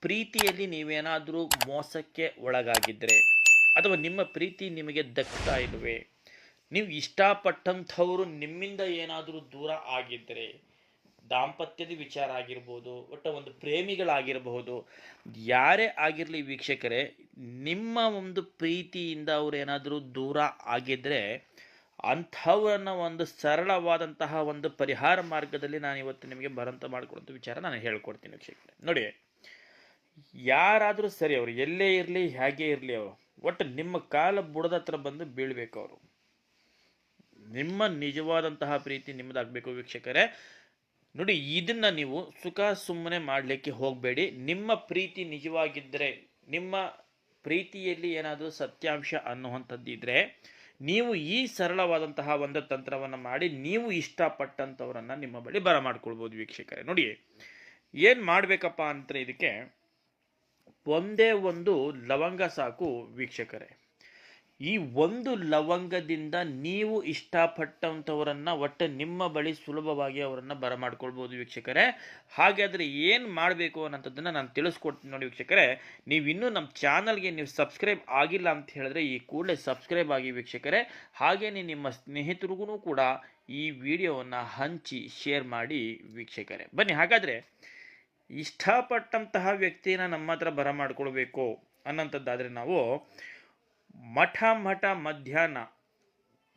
ಪ್ರೀತಿಯಲ್ಲಿ ನೀವೇನಾದರೂ ಮೋಸಕ್ಕೆ ಒಳಗಾಗಿದ್ದರೆ ಅಥವಾ ನಿಮ್ಮ ಪ್ರೀತಿ ನಿಮಗೆ ದಕ್ತಾ ಇಲ್ವೇ, ನೀವು ಇಷ್ಟಪಟ್ಟಂಥವರು ನಿಮ್ಮಿಂದ ಏನಾದರೂ ದೂರ ಆಗಿದ್ದರೆ ದಾಂಪತ್ಯದ ವಿಚಾರ ಆಗಿರ್ಬೋದು, ಒಟ್ಟು ಒಂದು ಪ್ರೇಮಿಗಳಾಗಿರಬಹುದು, ಯಾರೇ ಆಗಿರಲಿ ವೀಕ್ಷಕರೇ, ನಿಮ್ಮ ಒಂದು ಪ್ರೀತಿಯಿಂದ ಅವ್ರು ಏನಾದರೂ ದೂರ ಆಗಿದ್ದರೆ ಅಂಥವರನ್ನ ಒಂದು ಸರಳವಾದಂತಹ ಒಂದು ಪರಿಹಾರ ಮಾರ್ಗದಲ್ಲಿ ನಾನು ಇವತ್ತು ನಿಮಗೆ ಬರಂತ ಮಾಡಿಕೊಡುವಂಥ ವಿಚಾರ ನಾನು ಹೇಳ್ಕೊಡ್ತೀನಿ ವೀಕ್ಷಕರೇ. ನೋಡಿ, ಯಾರಾದರೂ ಸರಿ ಅವರು ಎಲ್ಲೇ ಇರಲಿ, ಹೇಗೆ ಇರಲಿ ಅವರು, ಒಟ್ಟು ನಿಮ್ಮ ಕಾಲ ಬುಡದ ಹತ್ರ ಬಂದು ಬೀಳ್ಬೇಕು ಅವರು. ನಿಮ್ಮ ನಿಜವಾದಂತಹ ಪ್ರೀತಿ ನಿಮ್ಮದಾಗಬೇಕು ವೀಕ್ಷಕರೇ. ನೋಡಿ, ಇದನ್ನ ನೀವು ಸುಖ ಸುಮ್ಮನೆ ಮಾಡಲಿಕ್ಕೆ ಹೋಗಬೇಡಿ. ನಿಮ್ಮ ಪ್ರೀತಿ ನಿಜವಾಗಿದ್ದರೆ ನಿಮ್ಮ ಪ್ರೀತಿಯಲ್ಲಿ ಏನಾದರೂ ಸತ್ಯಾಂಶ ಅನ್ನುವಂಥದ್ದಿದ್ರೆ ನೀವು ಈ ಸರಳವಾದಂತಹ ಒಂದು ತಂತ್ರವನ್ನು ಮಾಡಿ ನೀವು ಇಷ್ಟಪಟ್ಟಂಥವರನ್ನು ನಿಮ್ಮ ಬಳಿ ಬರಮಾಡ್ಕೊಳ್ಬೋದು ವೀಕ್ಷಕರೇ. ನೋಡಿ, ಏನು ಮಾಡಬೇಕಪ್ಪ ಅಂತ ಇದಕ್ಕೆ ಒಂದೇ ಒಂದು ಲವಂಗ ಸಾಕು ವೀಕ್ಷಕರೇ. ಈ ಒಂದು ಲವಂಗದಿಂದ ನೀವು ಇಷ್ಟಪಟ್ಟಂಥವರನ್ನ ಒಟ್ಟು ನಿಮ್ಮ ಬಳಿ ಸುಲಭವಾಗಿ ಅವರನ್ನು ಬರಮಾಡ್ಕೊಳ್ಬೋದು ವೀಕ್ಷಕರೇ. ಹಾಗಾದರೆ ಏನು ಮಾಡಬೇಕು ಅನ್ನೋಂಥದ್ದನ್ನು ನಾನು ತಿಳಿಸ್ಕೊಡ್ತೀನಿ ನೋಡಿ ವೀಕ್ಷಕರೇ. ನೀವು ಇನ್ನೂ ನಮ್ಮ ಚಾನಲ್ಗೆ ನೀವು ಸಬ್ಸ್ಕ್ರೈಬ್ ಆಗಿಲ್ಲ ಅಂತ ಹೇಳಿದ್ರೆ ಈ ಕೂಡಲೇ ಸಬ್ಸ್ಕ್ರೈಬ್ ಆಗಿ ವೀಕ್ಷಕರೇ. ಹಾಗೆಯೇ ನಿಮ್ಮ ಸ್ನೇಹಿತರಿಗೂ ಕೂಡ ಈ ವಿಡಿಯೋವನ್ನು ಹಂಚಿ ಶೇರ್ ಮಾಡಿ ವೀಕ್ಷಕರೇ. ಬನ್ನಿ, ಹಾಗಾದರೆ ಇಷ್ಟಪಟ್ಟಂತಹ ವ್ಯಕ್ತಿನ ನಮ್ಮ ಹತ್ರ ಬರಮಾಡ್ಕೊಳ್ಬೇಕು ಅನ್ನೋಂಥದ್ದಾದರೆ ನಾವು ಮಠ ಮಠ ಮಧ್ಯಾಹ್ನ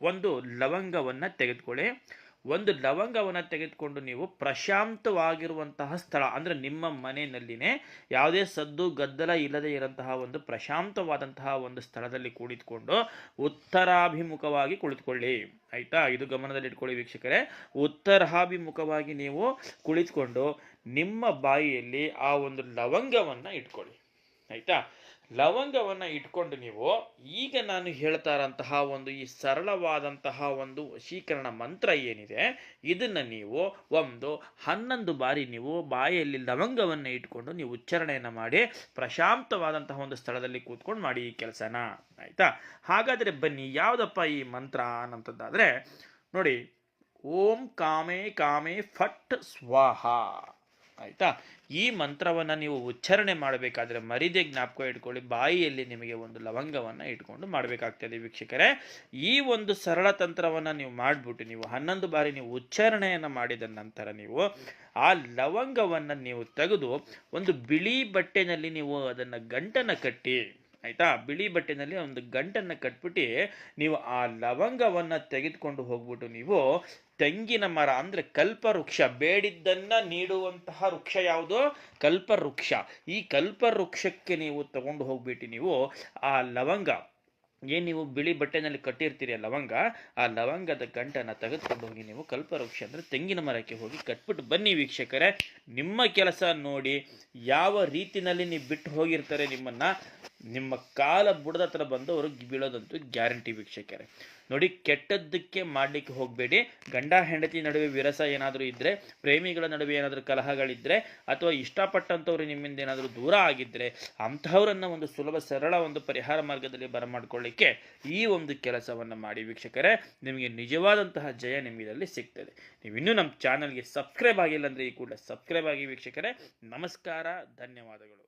ಒಂದು ಲವಂಗವನ್ನು ತೆಗೆದುಕೊಳ್ಳಿ. ಒಂದು ಲವಂಗವನ್ನು ತೆಗೆದುಕೊಂಡು ನೀವು ಪ್ರಶಾಂತವಾಗಿರುವಂತಹ ಸ್ಥಳ, ಅಂದರೆ ನಿಮ್ಮ ಮನೆಯಲ್ಲಿನೇ ಯಾವುದೇ ಸದ್ದು ಗದ್ದಲ ಇಲ್ಲದೆ ಇರುವಂತಹ ಒಂದು ಪ್ರಶಾಂತವಾದಂತಹ ಒಂದು ಸ್ಥಳದಲ್ಲಿ ಕುಳಿತುಕೊಂಡು ಉತ್ತರಾಭಿಮುಖವಾಗಿ ಕುಳಿತುಕೊಳ್ಳಿ. ಆಯಿತಾ? ಇದು ಗಮನದಲ್ಲಿ ಇಟ್ಕೊಳ್ಳಿ ವೀಕ್ಷಕರೇ. ಉತ್ತರಾಭಿಮುಖವಾಗಿ ನೀವು ಕುಳಿತುಕೊಂಡು ನಿಮ್ಮ ಬಾಯಿಯಲ್ಲಿ ಆ ಒಂದು ಲವಂಗವನ್ನು ಇಟ್ಕೊಳ್ಳಿ. ಆಯಿತಾ? ಲವಂಗವನ್ನು ಇಟ್ಕೊಂಡು ನೀವು, ಈಗ ನಾನು ಹೇಳ್ತಾ ಇರೋಂತಹ ಒಂದು ಈ ಸರಳವಾದಂತಹ ಒಂದು ವಶೀಕರಣ ಮಂತ್ರ ಏನಿದೆ, ಇದನ್ನು ನೀವು ಒಂದು ಹನ್ನೊಂದು ಬಾರಿ ನೀವು ಬಾಯಲ್ಲಿ ಲವಂಗವನ್ನು ಇಟ್ಕೊಂಡು ನೀವು ಉಚ್ಚಾರಣೆಯನ್ನು ಮಾಡಿ, ಪ್ರಶಾಂತವಾದಂತಹ ಒಂದು ಸ್ಥಳದಲ್ಲಿ ಕೂತ್ಕೊಂಡು ಮಾಡಿ ಈ ಕೆಲಸನ. ಆಯಿತಾ? ಹಾಗಾದರೆ ಬನ್ನಿ, ಯಾವುದಪ್ಪ ಈ ಮಂತ್ರ ಅನ್ನಂಥದ್ದಾದರೆ ನೋಡಿ, ಓಂ ಕಾಮೇ ಕಾಮೇ ಫಟ್ ಸ್ವಾಹ. ಆಯಿತಾ? ಈ ಮಂತ್ರವನ್ನು ನೀವು ಉಚ್ಚಾರಣೆ ಮಾಡಬೇಕಾದ್ರೆ ಮರಿದೆ ಜ್ಞಾಪಕ ಇಟ್ಕೊಳ್ಳಿ, ಬಾಯಿಯಲ್ಲಿ ನಿಮಗೆ ಒಂದು ಲವಂಗವನ್ನು ಇಟ್ಕೊಂಡು ಮಾಡಬೇಕಾಗ್ತದೆ ವೀಕ್ಷಕರೇ. ಈ ಒಂದು ಸರಳ ತಂತ್ರವನ್ನು ನೀವು ಮಾಡಿಬಿಟ್ಟು ನೀವು ಹನ್ನೊಂದು ಬಾರಿ ನೀವು ಉಚ್ಚಾರಣೆಯನ್ನು ಮಾಡಿದ ನಂತರ ನೀವು ಆ ಲವಂಗವನ್ನು ನೀವು ತೆಗೆದು ಒಂದು ಬಿಳಿ ಬಟ್ಟೆನಲ್ಲಿ ನೀವು ಅದನ್ನು ಗಂಟನ್ನು ಕಟ್ಟಿ, ಆಯಿತಾ? ಬಿಳಿ ಬಟ್ಟೆನಲ್ಲಿ ಒಂದು ಗಂಟನ್ನು ಕಟ್ಬಿಟ್ಟು ನೀವು ಆ ಲವಂಗವನ್ನು ತೆಗೆದುಕೊಂಡು ಹೋಗ್ಬಿಟ್ಟು ನೀವು ತೆಂಗಿನ ಮರ ಅಂದರೆ ಕಲ್ಪವೃಕ್ಷ, ಬೇಡಿದ್ದನ್ನ ನೀಡುವಂತಹ ವೃಕ್ಷ ಯಾವುದು? ಕಲ್ಪವೃಕ್ಷ. ಈ ಕಲ್ಪವೃಕ್ಷಕ್ಕೆ ನೀವು ತಗೊಂಡು ಹೋಗ್ಬಿಟ್ಟು ನೀವು ಆ ಲವಂಗ. ಏನು ನೀವು ಬಿಳಿ ಬಟ್ಟೆನಲ್ಲಿ ಕಟ್ಟಿರ್ತೀರಿ ಲವಂಗ? ಆ ಲವಂಗದ ಗಂಟನ್ನು ತೆಗೆದುಕೊಂಡು ಹೋಗಿ ನೀವು ಕಲ್ಪವೃಕ್ಷ ಅಂದರೆ ತೆಂಗಿನ ಮರಕ್ಕೆ ಹೋಗಿ ಕಟ್ಬಿಟ್ಟು ಬನ್ನಿ ವೀಕ್ಷಕರೇ. ನಿಮ್ಮ ಕೆಲಸ ನೋಡಿ ಯಾವ ರೀತಿನಲ್ಲಿ ನೀವು ಬಿಟ್ಟು ಹೋಗಿರ್ತಾರೆ ನಿಮ್ಮನ್ನು. ನಿಮ್ಮ ಕಾಲ ಬುಡದ ಹತ್ರ ಬಂದು ಅವ್ರಿಗೆ ಬೀಳೋದಂತೂ ಗ್ಯಾರಂಟಿ ವೀಕ್ಷಕರೇ. ನೋಡಿ, ಕೆಟ್ಟದ್ದಕ್ಕೆ ಮಾಡಲಿಕ್ಕೆ ಹೋಗಬೇಡಿ. ಗಂಡ, ಹೆಂಡತಿ ನಡುವೆ ವಿರಸ ಏನಾದರೂ ಇದ್ದರೆ ಪ್ರೇಮಿಗಳ ನಡುವೆ ಏನಾದರೂ ಕಲಹಗಳಿದ್ದರೆ ಅಥವಾ ಇಷ್ಟಪಟ್ಟಂಥವ್ರು ನಿಮ್ಮಿಂದ ಏನಾದರೂ ದೂರ ಆಗಿದ್ದರೆ ಅಂಥವರನ್ನು ಒಂದು ಸುಲಭ, ಸರಳ ಒಂದು ಪರಿಹಾರ ಮಾರ್ಗದಲ್ಲಿ ಬರಮಾಡ್ಕೊಳ್ಳಿಕ್ಕೆ ಈ ಒಂದು ಕೆಲಸವನ್ನು ಮಾಡಿ ವೀಕ್ಷಕರೇ. ನಿಮಗೆ ನಿಜವಾದಂತಹ ಜಯ ನಿಮಗಿದರಲ್ಲಿ ಸಿಗ್ತದೆ. ನೀವು ಇನ್ನೂ ನಮ್ಮ ಚಾನಲ್ಗೆ ಸಬ್ಸ್ಕ್ರೈಬ್ ಆಗಿಲ್ಲ ಅಂದರೆ ಈ ಕೂಡ ಸಬ್ಸ್ಕ್ರೈಬ್ ಆಗಿ ವೀಕ್ಷಕರೇ. ನಮಸ್ಕಾರ, ಧನ್ಯವಾದಗಳು.